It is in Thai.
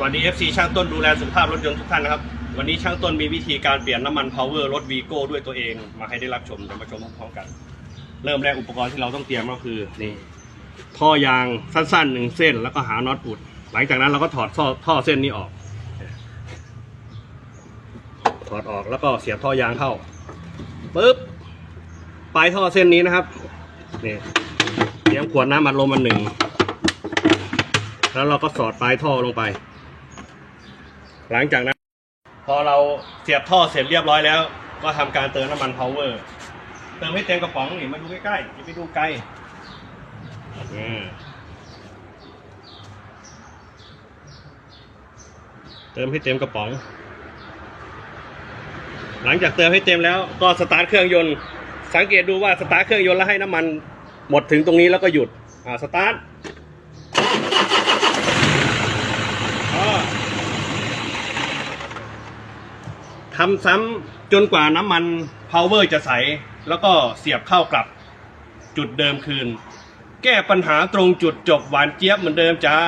สวัสดี FC ช่างต้นดูแลสุขภาพรถยนต์ทุกท่านนะครับ วันนี้ช่างต้นมีวิธีการเปลี่ยนน้ำมัน power รถวีโก้ด้วยตัวเองมาให้ได้รับชมเดี๋ยวมาชมพร้อมๆกัน เริ่มแรกอุปกรณ์ที่เราต้องเตรียมก็คือนี่ท่อยางสั้นๆหนึ่งเส้นแล้วก็หาน็อตอุด หลังจากนั้นเราก็ถอดท่อท่อเส้นนี้ออก ถอดออกแล้วก็เสียบท่อยางเข้าปึ๊บปลายท่อเส้นนี้นะครับนี่เตรียมขวดน้ำอัดลมอันหนึ่งแล้วเราก็สอดปลายท่อลงไป หลังจากนั้น พอเราเสียบท่อเสร็จเรียบร้อยแล้ว ก็ทำการเติมน้ำมัน power เติมให้เต็มกระป๋องนี่มาดูใกล้ๆอย่าไปดูไกลเติมให้เต็มกระป๋อง หลังจากเติมให้เต็มแล้วก็สตาร์ทเครื่องยนต์ สังเกตดูว่าสตาร์ทเครื่องยนต์แล้วให้น้ำมันหมดถึงตรงนี้แล้วก็หยุด อ่า สตาร์ท ก็ ทำซ้ำจนกว่าน้ำมันพาวเวอร์จะใส แล้วก็เสียบเข้ากลับจุดเดิมคืน แก้ปัญหาตรงจุดจบหวานเจี๊ยบเหมือนเดิมจ้า